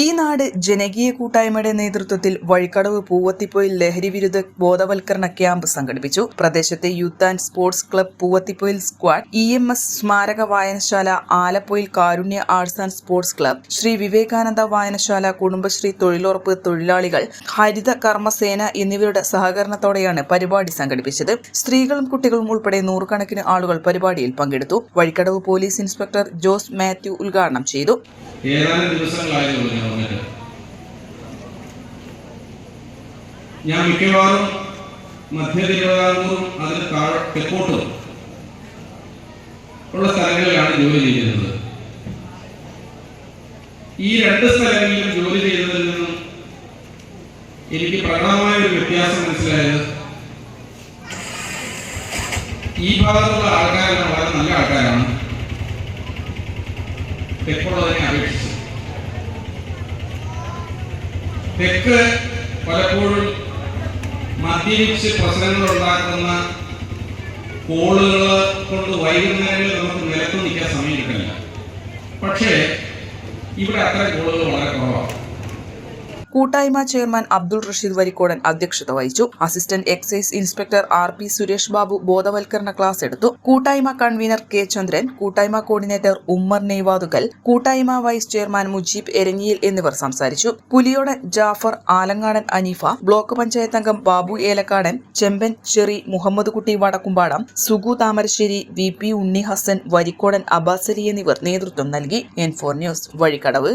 ഈ നാട് ജനകീയ കൂട്ടായ്മയുടെ നേതൃത്വത്തിൽ വഴിക്കടവ് പൂവത്തിപ്പൊയിൽ ലഹരിവിരുദ്ധ ബോധവൽക്കരണ ക്യാമ്പ് സംഘടിപ്പിച്ചു. പ്രദേശത്തെ youth and sports club Poovathipoyil squad E M S സ്മാരക വായനശാല Alappoyil Karunya arts and sports club Sree Vivekananda വായനശാല കുടുംബശ്രീ തൊഴിലുറപ്പ് തൊഴിലാളികൾ ഹരിത കർമ്മസേന എന്നിവരുടെ സഹകരണത്തോടെയാണ് പരിപാടി സംഘടിപ്പിച്ചത്. സ്ത്രീകളും കുട്ടികളും ഉൾപ്പെടെ നൂറുകണക്കിന് ആളുകൾ പരിപാടിയിൽ പങ്കെടുത്തു. വഴിക്കടവ് പോലീസ് ഇൻസ്പെക്ടർ ജോസ് മാത്യു ഉദ്ഘാടനം ചെയ്തു. ഏതാനും ദിവസങ്ങളായതുള്ളൂ ഞാൻ മിക്കവാറും മധ്യ തിരുവിതാംകൂറും അതിന് താഴെ തെക്കോട്ടും ഉള്ള സ്ഥലങ്ങളിലാണ് ജോലി ചെയ്തിരുന്നത്. ഈ രണ്ട് സ്ഥലങ്ങളിലും ജോലി ചെയ്തതിൽ നിന്നും എനിക്ക് പ്രകടമായ ഒരു വ്യത്യാസം മനസ്സിലായത് ഈ ഭാഗത്തുള്ള ആൾക്കാരെല്ലാം വളരെ നല്ല ആൾക്കാരാണ്. തെക്കുള്ളതിനെ അപേക്ഷിച്ച്. തെക്ക് പലപ്പോഴും മദ്യപിച്ച് പ്രശ്നങ്ങൾ ഉണ്ടാക്കുന്ന കോളുകൾ കൊണ്ട് വൈകുന്നേരങ്ങളിൽ നമുക്ക് നിലത്ത് നിൽക്കാൻ സമയം കിട്ടില്ല പക്ഷേ ഇവിടെ അത്തരം കോളുകൾ കൂട്ടായ്മ ചെയർമാൻ അബ്ദുൾ റഷീദ് വരിക്കോടൻ അധ്യക്ഷത വഹിച്ചു. Assistant excise inspector R P Suresh Babu ബോധവൽക്കരണ ക്ലാസ് എടുത്തു. കൂട്ടായ്മ കൺവീനർ കെ ചന്ദ്രൻ കൂട്ടായ്മ കോർഡിനേറ്റർ ഉമ്മർ നെയ്വാതുകൽ കൂട്ടായ്മ വൈസ് ചെയർമാൻ മുജീബ് എരഞ്ഞിയിൽ എന്നിവർ സംസാരിച്ചു. പുലിയോടൻ ജാഫർ ആലങ്ങാടൻ അനീഫ ബ്ലോക്ക് പഞ്ചായത്ത് അംഗം ബാബു ഏലക്കാടൻ ചെമ്പൻ ഷെറി മുഹമ്മദ് കുട്ടി വടക്കുംപാടം സുഗു താമരശ്ശേരി വി പി ഉണ്ണി ഹസൻ വരിക്കോടൻ അബാസരി എന്നിവർ നേതൃത്വം നൽകി. N four news Vazhikkadavu.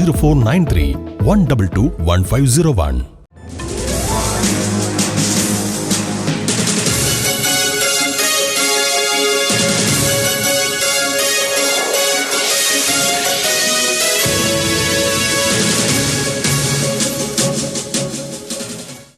0493 122 1501.